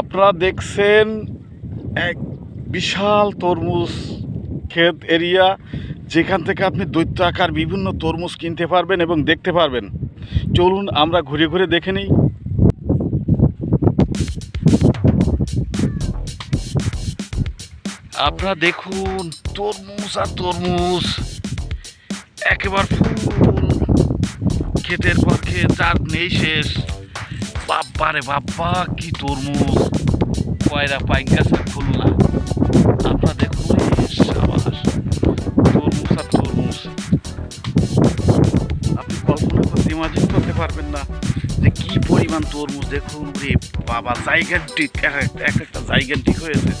আপনারা দেখছেন এক বিশাল তরমুজ ক্ষেত এরিয়া, যেখান থেকে আপনি দৈত্য আকার বিভিন্ন তরমুজ কিনতে পারবেন এবং দেখতে পারবেন। চলুন আমরা ঘুরে ঘুরে দেখে নিই। আপনারা দেখুন, তরমুজ আর তরমুজ। একেবারে ফুল। ক্ষেতের পর ক্ষেত যার নেই শেষ। বাব্বা রে বাব্বা কি তরমুজ। কয়রা পাইন গাছে খুলনা। আপনারা দেখুন সাবাস। তরমুজ আর তরমুজ। আপনি কল্পনা করতে ইমাজিন করতে পারবেন না যে কি পরিমাণ তরমুজ। দেখুন রে বাবা জায়গাটিক এক একটা এক একটা জায়গান্টিক হয়েছে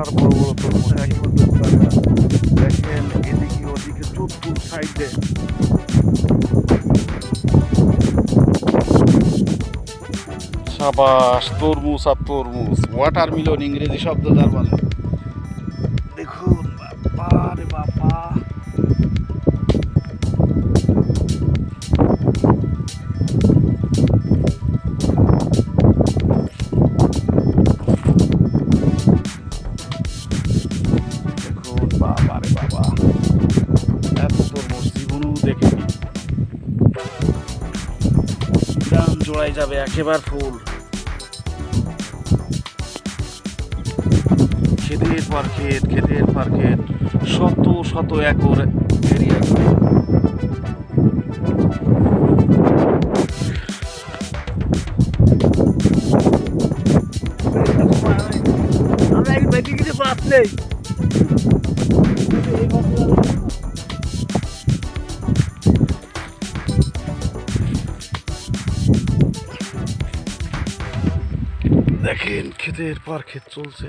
বিশাল বড় বড় তরমুজ দেখেন এদিকে ওদিকে চতুর সাইডে। সাবাস তরমুজ আর তরমুজ। ওয়াটার মিলন ইংরেজি শব্দ তার মানে। দেখুন বাবা রে বাবা দেখুন বাবা। এত তরমুজ জীবনেও দেখিনি। গ্রাম জোড়াই যাবে একেবারে ফুল। ক্ষেতের পর ক্ষেত ক্ষেতের পর ক্ষেত শত শত একর এরিয়া পাস দেখেন ক্ষেতের পর ক্ষেত চলছে।